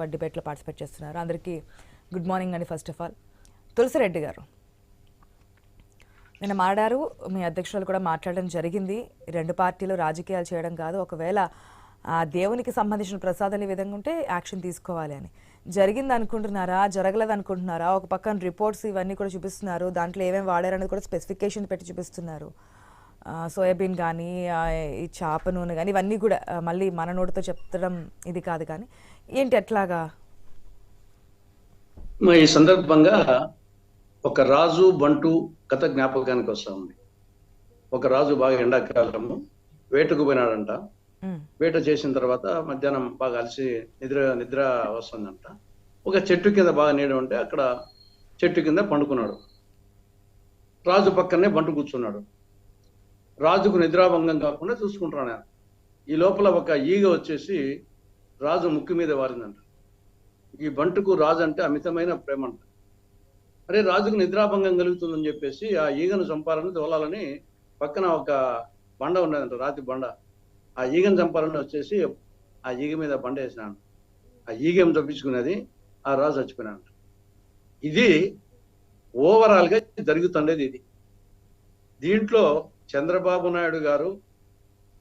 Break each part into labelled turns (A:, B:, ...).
A: డిబేట్లో పార్టిసిపేట్ చేస్తున్నారు. అందరికీ గుడ్ మార్నింగ్ అండి ఫస్ట్ ఆఫ్ ఆల్ తులసిరెడ్డి గారు నిన్న మాడారు మీ అధ్యక్షురాలు కూడా మాట్లాడడం జరిగింది. రెండు పార్టీలు రాజకీయాలు చేయడం కాదు. ఒకవేళ ఆ దేవునికి సంబంధించిన ప్రసాదాలు ఈ విధంగా ఉంటే యాక్షన్ తీసుకోవాలి అని. జరిగింది అనుకుంటున్నారా? జరగలేదు అనుకుంటున్నారా? ఒక పక్కన రిపోర్ట్స్ ఇవన్నీ కూడా చూపిస్తున్నారు. దాంట్లో ఏమేమి వాడారనేది కూడా స్పెసిఫికేషన్ పెట్టి చూపిస్తున్నారు. సోయాబీన్ కానీ ఈ చేప నూనె కానీ ఇవన్నీ కూడా మళ్ళీ మన నోటితో చెప్తడం ఇది కాదు కానీ. ఏంటి ఎట్లాగా
B: మరి ఈ సందర్భంగా ఒక రాజు బంటు కథ జ్ఞాపకానికి వస్తా ఉంది. ఒక రాజు బాగా ఎండాకాలము వేటకు పోయినాడంట. వేట చేసిన తర్వాత మధ్యాహ్నం బాగా అలసి నిద్ర నిద్ర వస్తుందంట. ఒక చెట్టు కింద బాగా నీడ ఉంటే అక్కడ చెట్టు కింద పండుకున్నాడు. రాజు పక్కనే బంటు కూర్చున్నాడు. రాజుకు నిద్రాభంగం కాకుండా చూసుకుంటున్నాడు ఆయన. ఈ లోపల ఒక ఈగ వచ్చేసి రాజు ముక్కు మీద వారిందంట. ఈ బంటుకు రాజు అంటే అమితమైన ప్రేమ అంట. అరే రాజుకు నిద్రాభంగం కలుగుతుందని చెప్పేసి ఆ ఈగను చంపాలని తోలాలని పక్కన ఒక బండ ఉన్నదంట రాతి బండ. ఆ ఈగను చంపాలని వచ్చేసి ఆ ఈగ మీద బండ వేసినాను ఆ ఈగం తప్పించుకునేది తప్పించుకున్నది ఆ రాజు చచ్చిపోయినాడు. ఇది ఓవరాల్గా జరుగుతుండేది ఇది. దీంట్లో చంద్రబాబు నాయుడు గారు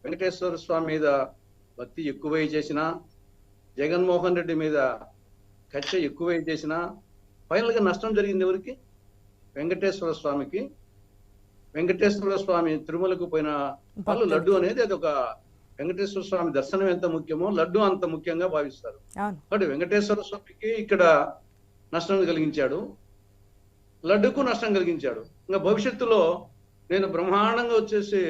B: వెంకటేశ్వర స్వామి మీద భక్తి ఎక్కువై చేసినా జగన్మోహన్ రెడ్డి మీద కక్ష ఎక్కువై చేసినా ఫైనల్గా నష్టం జరిగింది ఎవరికి? వెంకటేశ్వర స్వామికి. వెంకటేశ్వర స్వామి తిరుమలకు పోయిన వాళ్ళు లడ్డు అనేది అది ఒక వెంకటేశ్వర స్వామి దర్శనం ఎంత ముఖ్యమో లడ్డు అంత ముఖ్యంగా భావిస్తారు. కాబట్టి వెంకటేశ్వర స్వామికి ఇక్కడ నష్టం కలిగించాడు. లడ్డుకు నష్టం కలిగించాడు. ఇంకా భవిష్యత్తులో నేను బ్రహ్మాండంగా వచ్చేసి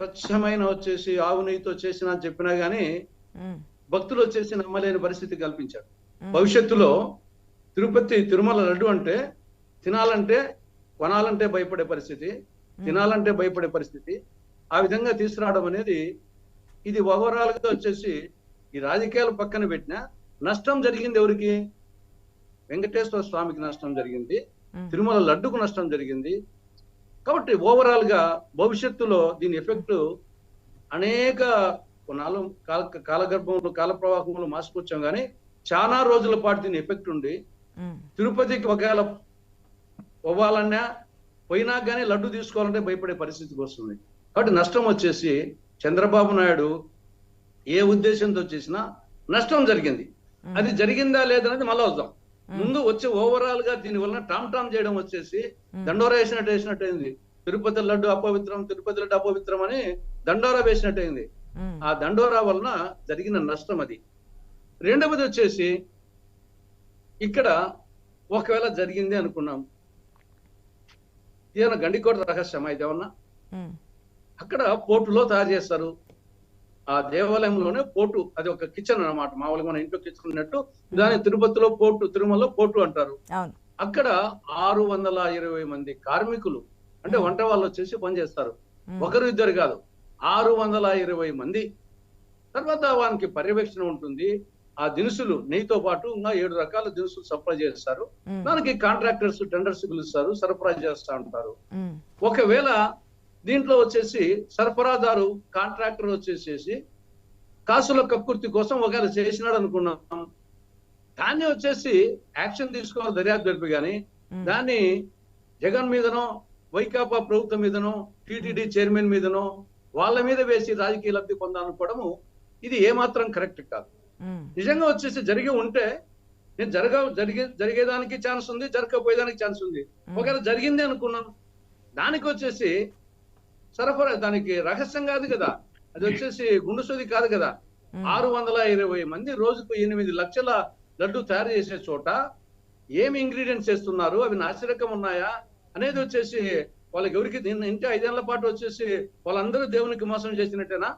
B: స్వచ్ఛమైన వచ్చేసి ఆవు నెయ్యితో చేసిన అని చెప్పినా గానీ
A: ఉమ్,
B: భక్తులు వచ్చేసి నమ్మలేని పరిస్థితి కల్పించాడు. భవిష్యత్తులో తిరుపతి తిరుమల లడ్డు అంటే తినాలంటే కొనాలంటే భయపడే పరిస్థితి తినాలంటే భయపడే పరిస్థితి. ఆ విధంగా తీసుకురావడం అనేది ఇది ఓవరాల్గా వచ్చేసి ఈ రాజకీయాలు పక్కన పెట్టిన నష్టం జరిగింది ఎవరికి? వెంకటేశ్వర స్వామికి నష్టం జరిగింది తిరుమల లడ్డుకు నష్టం జరిగింది. కాబట్టి ఓవరాల్గా భవిష్యత్తులో దీని ఎఫెక్ట్ అనేక కొన్నాళ్ళు కాల కాలగర్భంలో కాల ప్రవాహంలో మాసుకొచ్చాం కానీ చాలా రోజుల పాటు దీని ఎఫెక్ట్ ఉండి తిరుపతికి ఒకవేళ పోవాలన్నా పోయినా కానీ లడ్డు తీసుకోవాలంటే భయపడే పరిస్థితికి వస్తుంది. కాబట్టి నష్టం వచ్చేసి చంద్రబాబు నాయుడు ఏ ఉద్దేశంతో చేసినా నష్టం జరిగింది. అది జరిగిందా లేదనేది మళ్ళీ వద్దాం. ముందు వచ్చే ఓవరాల్గా దీని వలన టామ్ టామ్ చేయడం వచ్చేసి దండోరా వేసినట్టు వేసినట్టు అయింది. తిరుపతి లడ్డు అపవిత్రం తిరుపతి లడ్డు అపవిత్రం అని దండోరా వేసినట్టు అయింది. ఆ దండోరా వలన జరిగిన నష్టం అది. రెండవది వచ్చేసి ఇక్కడ ఒకవేళ జరిగింది అనుకున్నాం. ఏదైనా గండికోట రహస్యమా ఇదేమన్నా
A: ఉమ్,
B: అక్కడ పోర్టులో తయారు చేస్తారు. ఆ దేవాలయంలోనే పోర్టు అది ఒక కిచెన్ అన్నమాట. మామూలుగా మన ఇంట్లో కిచెన్ ఉన్నట్టు దాని తిరుపతిలో పోర్టు తిరుమలలో పోర్టు అంటారు. అక్కడ ఆరు వందల ఇరవై మంది కార్మికులు అంటే వంట వాళ్ళు వచ్చేసి పనిచేస్తారు. ఒకరు ఇద్దరు కాదు. ఆరు వందల ఇరవై మంది. తర్వాత వానికి పర్యవేక్షణ ఉంటుంది. ఆ దినుసులు నెయ్యితో పాటు ఇంకా ఏడు రకాల దినుసులు సరఫరా చేస్తారు. దానికి కాంట్రాక్టర్స్ టెండర్స్ పిలుస్తారు సరఫరా చేస్తా ఉంటారు. ఒకవేళ దీంట్లో వచ్చేసి సరఫరాదారు కాంట్రాక్టర్ వచ్చేసేసి కాసుల కక్కుర్తి కోసం ఒకవేళ చేసినాడు అనుకున్నాం. దాన్ని వచ్చేసి యాక్షన్ తీసుకోవాలి దర్యాప్తు జరిపి కానీ దాన్ని జగన్ మీదనో వైకాపా ప్రభుత్వం మీదనో టిటిడి చైర్మన్ మీదనో వాళ్ళ మీద వేసి రాజకీయ లబ్ధి పొందాలనుకోవడము ఇది ఏమాత్రం కరెక్ట్ కాదు. నిజంగా వచ్చేసి జరిగి ఉంటే నేను జరగ జరిగే జరిగేదానికి ఛాన్స్ ఉంది జరగకపోయేదానికి ఛాన్స్ ఉంది. ఒకవేళ జరిగింది అనుకున్నాను. దానికి వచ్చేసి సరఫరా దానికి రహస్యం కాదు కదా. అది వచ్చేసి గుండు సూది కాదు కదా. ఆరు వందల ఇరవై మంది రోజుకు ఎనిమిది లక్షల లడ్డు తయారు చేసే చోట ఏమి ఇంగ్రీడియంట్స్ చేస్తున్నారు అవి నాసిరకం ఉన్నాయా? అనేది వచ్చేసి వాళ్ళకి ఎవరికి దీన్ని ఇంటి ఐదేళ్ళ పాటు వచ్చేసి వాళ్ళందరూ దేవునికి మోసం చేసినట్టేనా?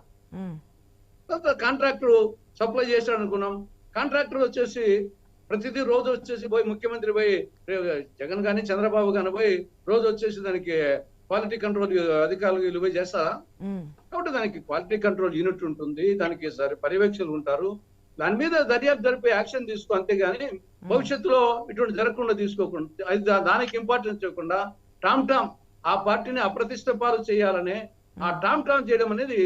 B: కాంట్రాక్టర్ సప్లై చేశాడు అనుకున్నాం. కాంట్రాక్టర్ వచ్చేసి ప్రతిదీ రోజు వచ్చేసి పోయి ముఖ్యమంత్రి పోయి జగన్ గాని చంద్రబాబు గాని పోయి రోజు వచ్చేసి దానికి క్వాలిటీ కంట్రోల్ అధికారులు వీళ్ళు పోయి చేస్తారా? కాబట్టి దానికి క్వాలిటీ కంట్రోల్ యూనిట్ ఉంటుంది. దానికి సరి పర్యవేక్షకులు ఉంటారు. దాని మీద దర్యాప్తు జరిపే యాక్షన్ తీసుకో అంతేగాని భవిష్యత్తులో ఇటువంటి జరగకుండా తీసుకోకుండా అది దానికి ఇంపార్టెన్స్ ఇవ్వకుండా టామ్ టామ్ ఆ పార్టీని అప్రతిష్ట పాలు చేయాలనే ఆ టామ్ టామ్ చేయడం అనేది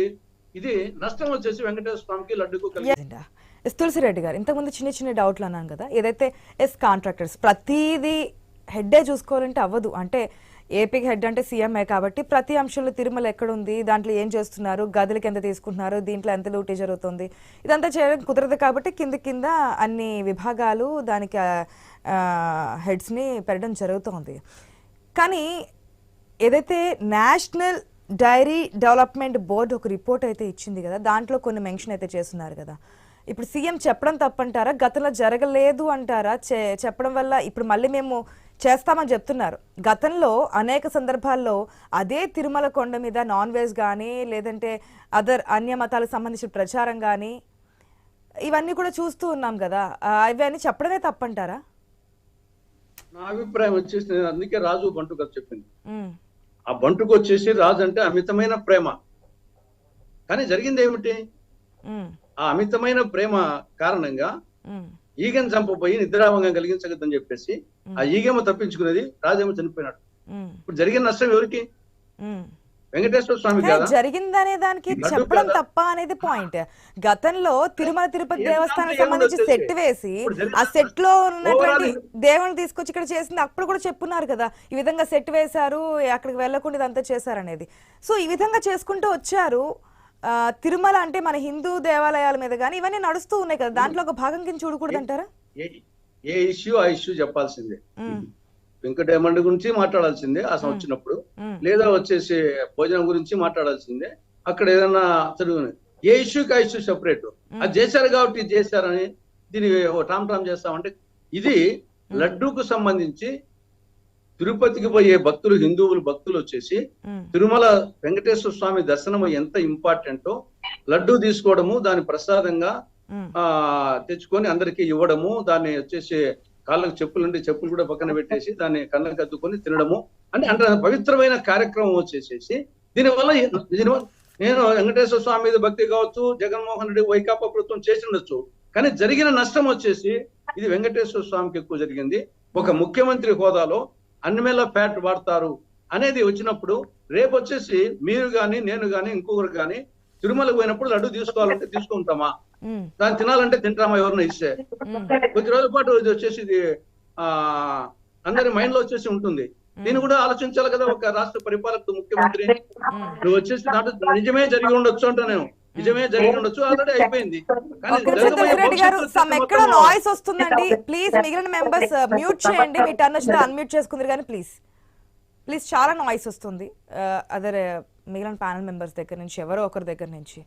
B: ఇది నష్టం వచ్చేసి వెంకటేశ్వర స్వామికి లడ్డుకు కలిగి
A: ఎజెండా ఎస్ తులసిరెడ్డి గారు ఇంతకుముందు చిన్న చిన్న డౌట్లు అన్నాను కదా ఏదైతే ఎస్ కాంట్రాక్టర్స్ ప్రతిదీ హెడ్డే చూసుకోవాలంటే అవ్వదు. అంటే ఏపీకి హెడ్ అంటే సీఎంఏ కాబట్టి ప్రతి అంశంలో తిరుమల ఎక్కడుంది దాంట్లో ఏం చేస్తున్నారు గదులకి ఎంత తీసుకుంటున్నారు దీంట్లో ఎంత లూటీ జరుగుతుంది ఇదంతా చేయడం కుదరదు కాబట్టి కింద కింద అన్ని విభాగాలు దానికి హెడ్స్ని పెట్టడం జరుగుతోంది. కానీ ఏదైతే నేషనల్ డైరీ డెవలప్మెంట్ బోర్డు ఒక రిపోర్ట్ అయితే ఇచ్చింది కదా దాంట్లో కొన్ని మెన్షన్ అయితే చేస్తున్నారు కదా. ఇప్పుడు సీఎం చెప్పడం తప్పంటారా? గతంలో జరగలేదు అంటారా? చెప్పడం వల్ల ఇప్పుడు మళ్ళీ మేము చేస్తామని చెప్తున్నారు. గతంలో అనేక సందర్భాల్లో అదే తిరుమల కొండ మీద నాన్ వెజ్ కానీ లేదంటే అదర్ అన్య మతాలకు సంబంధించిన ప్రచారం కానీ ఇవన్నీ కూడా చూస్తూ ఉన్నాం కదా. ఇవన్నీ చెప్పడమే తప్పంటారా?
B: నా అభిప్రాయం వచ్చేసి నేను అందుకే రాజు బంటు గారు చెప్పింది. ఆ బంటుకు వచ్చేసి రాజు అంటే అమితమైన ప్రేమ. కానీ జరిగింది ఏమిటి? ఆ అమితమైన ప్రేమ కారణంగా ఈగను చంపబోయి నిద్రాభంగం కలిగించగద్దని చెప్పేసి ఆ ఈగేమో తప్పించుకునేది రాజేమో చనిపోయినాడు. ఇప్పుడు జరిగిన నష్టం ఎవరికి. వెంకటేశ్వర స్వామి
A: జరిగిందనే దానికి చెప్పడం. తప్ప అనేది పాయింట్ గతంలో తిరుమల తిరుపతి దేవస్థానానికి
B: దాంట్లో
A: సంబంధించి సెట్. వేసి ఆ సెట్లో ఉన్నటువంటి దేవుని తీసుకొచ్చి ఇక్కడ చేసింది అప్పుడు కూడా చెప్పున్నారు కదా ఈ విధంగా సెట్ వేశారు అక్కడికి వెళ్ళకుండా ఇదంతా చేశారనేది. సో ఈ విధంగా చేసుకుంటూ వచ్చారు. తిరుమల అంటే మన హిందూ దేవాలయాల మీద కానీ ఇవన్నీ నడుస్తూ ఉన్నాయి కదా దాంట్లో ఒక భాగం కింద చూడకూడదు అంటారా
B: ఏ- ఏ ఇష్యూ ఆ ఇష్యూ చెప్పాల్సిందే. వెంకటేమండ గురించి మాట్లాడాల్సిందే ఆ సంవత్సరం వచ్చినప్పుడు. లేదా వచ్చేసి భోజనం గురించి మాట్లాడాల్సిందే. అక్కడ ఏదన్నా చదువు ఏ ఇష్యూకి ఆ ఇష్యూ సెపరేట్? అది చేశారు కాబట్టి చేశారని దీన్ని ఓ టామ్ టామ్ చేస్తామంటే ఇది లడ్డూకు సంబంధించి తిరుపతికి పోయే భక్తులు హిందువులు భక్తులు వచ్చేసి తిరుమల వెంకటేశ్వర స్వామి దర్శనం ఎంత ఇంపార్టెంటో లడ్డూ తీసుకోవడము దాని ప్రసాదంగా ఆ తెచ్చుకొని అందరికి ఇవ్వడము దాన్ని వచ్చేసి కాళ్ళకు చెప్పులు ఉంటే చెప్పులు కూడా పక్కన పెట్టేసి దాన్ని కళ్ళకు అద్దుకొని తినడము. అంటే అంటే పవిత్రమైన కార్యక్రమం వచ్చేసేసి దీనివల్ల దీనివల్ల నేను వెంకటేశ్వర స్వామి మీద భక్తి కావచ్చు జగన్మోహన్ రెడ్డి వైకాపా ప్రభుత్వం చేసి ఉండొచ్చు. కానీ జరిగిన నష్టం వచ్చేసి ఇది వెంకటేశ్వర స్వామికి ఎక్కువ జరిగింది. ఒక ముఖ్యమంత్రి హోదాలో అన్నిమేళ ఫ్యాట్ వాడతారు అనేది వచ్చినప్పుడు రేపు వచ్చేసి మీరు గాని నేను గాని ఇంకొకరు కానీ తిరుమలకు పోయినప్పుడు లడ్డు తీసుకోవాలంటే తీసుకుంటామా? దాన్ని తినాలంటే తింటామా ఎవరిని ఇస్తే. కొద్ది రోజుల పాటు ఇది వచ్చేసి ఇది ఆ అందరి మైండ్లో వచ్చేసి ఉంటుంది. దీన్ని కూడా ఆలోచించాలి కదా ఒక రాష్ట్ర పరిపాలకుడు ముఖ్యమంత్రి. నువ్వు వచ్చేసి దాంట్లో నిజమే జరిగి ఉండొచ్చు అంటా నేను. నిజమే జరిగి ఉండొచ్చు ఆల్రెడీ అయిపోయింది.
A: ఎక్కడ నాయిస్ వస్తుందండి? ప్లీజ్ మిగిలిన మెంబర్స్ మ్యూట్ చేయండి. మీ టర్న్ వచ్చితే అన్మ్యూట్ చేసుకుందరు కానీ ప్లీజ్. ప్లీజ్ చాలా నాయిస్ వస్తుంది. అదర్ మిగిలిన ప్యానల్ మెంబర్స్ దగ్గర నుంచి ఎవరో ఒకరి దగ్గర నుంచి.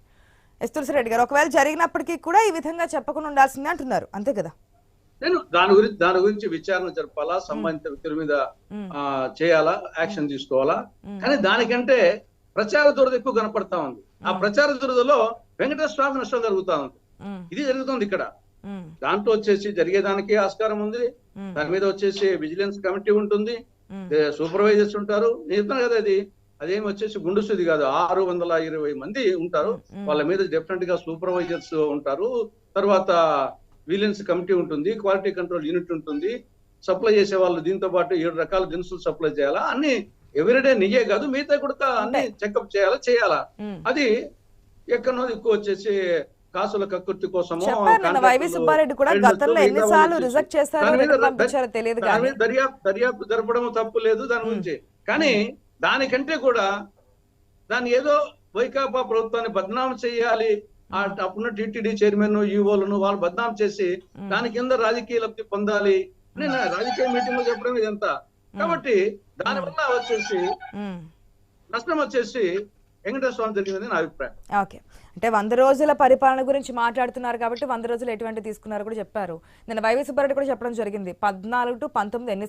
A: ఎస్ తులసిరెడ్డి గారు ఒకవేళ జరిగినప్పటికీ కూడా ఈ విధంగా చెప్పకుండా ఉండాల్సిందే అంటున్నారు. అంతే కదా?
B: నేను దాని గురించి దాని గురించి విచారణ జరపాలా సంబంధిత వ్యక్తుల మీద చేయాలా యాక్షన్ తీసుకోవాలా? కానీ దానికంటే ప్రచార దురద ఎక్కువ కనపడతా ఉంది. ఆ ప్రచార దురదలో వెంకటేశ్వర స్వామి నష్టం జరుగుతా ఉంది. ఇది జరుగుతుంది ఇక్కడ. దాంట్లో వచ్చేసి జరిగేదానికి ఆస్కారం ఉంది. దాని మీద వచ్చేసి విజిలెన్స్ కమిటీ ఉంటుంది. సూపర్వైజర్స్ ఉంటారు. నేను కదా అది. అదేమి వచ్చేసి గుండు సుది కాదు. ఆరు వందల ఇరవై మంది ఉంటారు. వాళ్ళ మీద డెఫినెట్గా సూపర్వైజర్స్ ఉంటారు. తర్వాత విజిలెన్స్ కమిటీ ఉంటుంది. క్వాలిటీ కంట్రోల్ యూనిట్ ఉంటుంది. సప్లై చేసే వాళ్ళు దీంతో పాటు ఏడు రకాల దినుసులు సప్లై చేయాలా? అన్ని ఎవ్రీడే నిజే కాదు. మిగతా కూడా అన్ని చెకప్ చేయాలా? చేయాలా. అది ఎక్కడో ఎక్కువ వచ్చేసి కాసుల కక్కుర్తి కోసమో
A: వైవి సుబ్బారెడ్డి కూడా గతంలో ఎన్నిసార్లు రిజెక్ట్ కానీ.
B: మీద దర్యాప్తు దర్యాప్తు జరపడం తప్పు లేదు దాని గురించి. కానీ దానికంటే కూడా దాన్ని ఏదో వైకాపా ప్రభుత్వాన్ని బద్నాం చేయాలి. ఆ అప్పుడున్న టిటిడి చైర్మన్ ఈఓలను వాళ్ళు బద్నాం చేసి దాని కింద రాజకీయ లబ్ధి పొందాలి. అని నా రాజకీయ మీటింగ్లో చెప్పడం ఇదంతా. కాబట్టి దానివల్ల వచ్చేసి
A: మ్మ్.
B: నష్టం వచ్చేసి వెంకటేశ్వర స్వామి జరిగిందని నా అభిప్రాయం.
A: ఓకే. అంటే వంద రోజుల పరిపాలన గురించి మాట్లాడుతున్నారు కాబట్టి వంద రోజులు ఎటువంటి తీసుకున్నారో కూడా చెప్పారు. నేను వైవి సుబ్బారెడ్డి కూడా చెప్పడం జరిగింది. పద్నాలుగు టు పంతొమ్మిది ఎన్ని